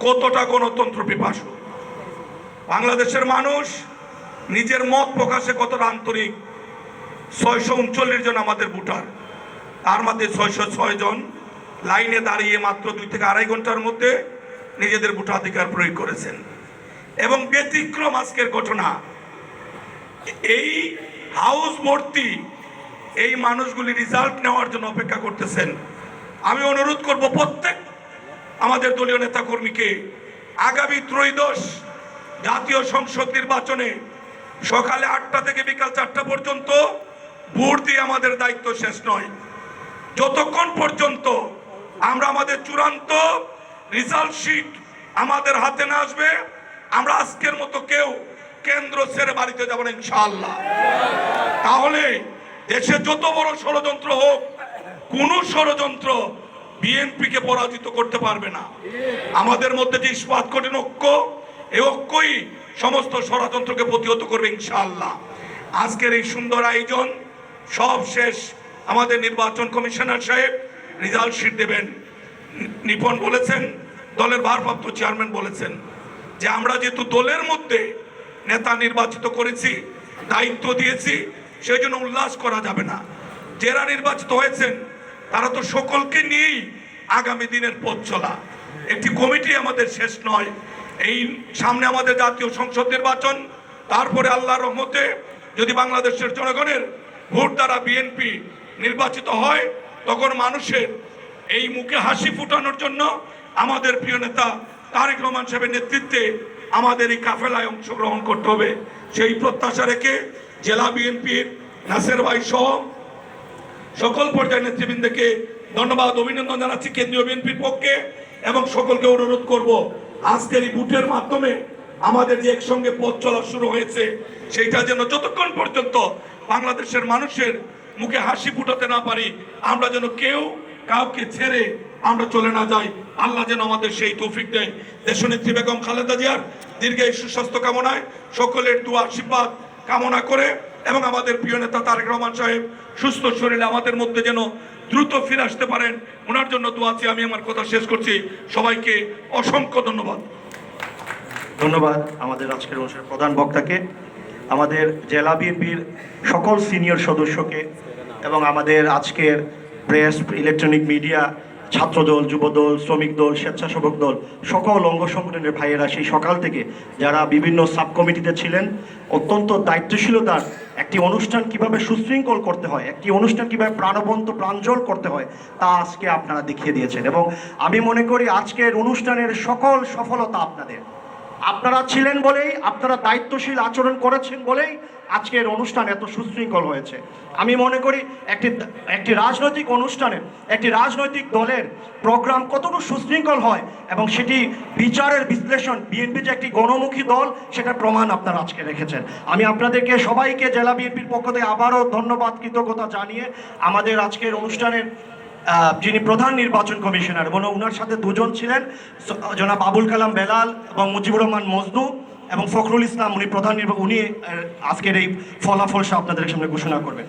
কতটা গণতন্ত্র পিপাসু? বাংলাদেশের মানুষ নিজের মত প্রকাশে কতটা আন্তরিক? ছয়শো উনচল্লিশ জন আমাদের ভোটার। তার মধ্যে ছয়শো ছয় জন লাইনে দাঁড়িয়ে মাত্র দুই থেকে আড়াই ঘণ্টার মধ্যে নিজেদের ভোটাধিকার প্রয়োগ করেছেন। এবং ব্যতিক্রম আজকের ঘটনা। এই হাউস ভর্তি এই মানুষগুলি রেজাল্ট নেওয়ার জন্য অপেক্ষা করতেছেন। আমি অনুরোধ করব প্রত্যেক আমাদের দলীয় নেতাকর্মীকে আগামী ত্রয়োদশ জাতীয় সংসদ নির্বাচনে সকালে আটটা থেকে বিকাল চারটা পর্যন্ত ভোট দিয়ে আমাদের দায়িত্ব শেষ নয়। যতক্ষণ পর্যন্ত আমরা আমাদের চূড়ান্ত রিজাল্ট শিট আমাদের হাতে না আসবে, আমরা আজকের মতো কেউ কেন্দ্র ছেড়ে বাড়িতে যাব না ইনশাআল্লাহ। তাহলে দেশে যত বড় ষড়যন্ত্র হোক, কোন ষড়যন্ত্র বিএনপিকে পরাজিত করতে পারবে না। আমাদের মধ্যে যে ইস্পাত কঠিন ঐক্য, এই ঐক্যই সমস্ত ষড়যন্ত্রকে প্রতিহত করবে ইনশাআল্লাহ। আজকের এই সুন্দর আয়োজন সব শেষ। আমাদের নির্বাচন কমিশনার সাহেব রেজাল্ট শিট দেবেন। নিপন বলেছেন, দলের ভারপ্রাপ্ত চেয়ারম্যান বলেছেন যে আমরা যেহেতু দলের মধ্যে নেতা নির্বাচিত করেছি, দায়িত্ব দিয়েছি সেই জন্য উল্লাস করা যাবে না। যারা নির্বাচিত হয়েছেন তারা তো সকলকে নিয়েই আগামী দিনের পথ চলা। একটি কমিটি আমাদের শেষ নয়। এই সামনে আমাদের জাতীয় সংসদ নির্বাচন, তারপরে আল্লাহ রহমতে যদি বাংলাদেশের জনগণের ভোট দ্বারা বিএনপি নির্বাচিত হয়, তখন মানুষের এই মুখে হাসি ফুটানোর জন্য আমাদের প্রিয় নেতা তারেক রহমান সাহেবের নেতৃত্বে আমাদের এই কাফেলায় অংশগ্রহণ করতে হবে। সেই প্রত্যাশা রেখে জেলা বিএনপির নাসের ভাই সহ সকল পর্যায়ের নেতৃবৃন্দকে ধন্যবাদ, অভিনন্দন জানাচ্ছি কেন্দ্রীয় বিএনপির পক্ষে এবং সকলকে অনুরোধ করব, আজকের এই বুটের মাধ্যমে আমাদের যে একসঙ্গে পথ চলা শুরু হয়েছে, সেইটা যেন যতক্ষণ পর্যন্ত বাংলাদেশের মানুষের মুখে হাসি ফুটাতে না পারি, আমরা যেন কেউ কাউকে ছেড়ে আমরা চলে না যাই। আল্লাহ যেন আমাদের সেই তৌফিক দেয়। দেশনেত্রী বেগম খালেদা জিয়ার দীর্ঘায়ু সুস্বাস্থ্য কামনায় সকলের দু আশীর্বাদ কামনা করে এবং আমাদের প্রিয় নেতা তারেক রহমান সাহেব, সুস্থ শরীরে আমাদের মধ্যে যেন দ্রুত ফিরে আসতে পারেন, ওনার জন্য দোয়া আছে আমি আমার কথা শেষ করছি। সবাইকে অসংখ্য ধন্যবাদ। ধন্যবাদ আমাদের আজকের অনুষ্ঠানের প্রধান বক্তাকে, আমাদের জেলা বিএনপির সকল সিনিয়র সদস্যকে এবং আমাদের আজকের press, electronic media, Chhatradal, Jubodal, শ্রমিক দল, স্বেচ্ছাসেবক দল, সকল অঙ্গ সংগঠনের ভাইয়েরা সেই সকাল থেকে যারা বিভিন্ন সাব কমিটিতে ছিলেন, অত্যন্ত দায়িত্বশীলতার একটি অনুষ্ঠান কীভাবে সুশৃঙ্খল করতে হয়, একটি অনুষ্ঠান কীভাবে প্রাণবন্ত প্রাঞ্জল করতে হয়, তা আজকে আপনারা দেখিয়ে দিয়েছেন। এবং আমি মনে করি আজকের অনুষ্ঠানের সকল সফলতা আপনাদের। আপনারা ছিলেন বলেই, আপনারা দায়িত্বশীল আচরণ করেছেন বলেই আজকের অনুষ্ঠান এত সুশৃঙ্খল হয়েছে। আমি মনে করি একটি একটি রাজনৈতিক অনুষ্ঠানে, একটি রাজনৈতিক দলের প্রোগ্রাম কতটুকু সুশৃঙ্খল হয় এবং সেটি বিচারের বিশ্লেষণ, বিএনপি যে একটি গণমুখী দল, সেটা প্রমাণ আপনারা আজকে রেখেছেন। আমি আপনাদেরকে, সবাইকে জেলা বিএনপির পক্ষ থেকে আবারও ধন্যবাদ, কৃতজ্ঞতা জানিয়ে আমাদের আজকের অনুষ্ঠানের যিনি প্রধান নির্বাচন কমিশনার, এবং ওনার সাথে দুজন ছিলেন জনাব আবুল কালাম বেলাল এবং মুজিবুর রহমান মজনু এবং ফখরুল ইসলাম, উনি প্রধান উনি আজকের এই ফলাফল আপনাদের সামনে ঘোষণা করবেন।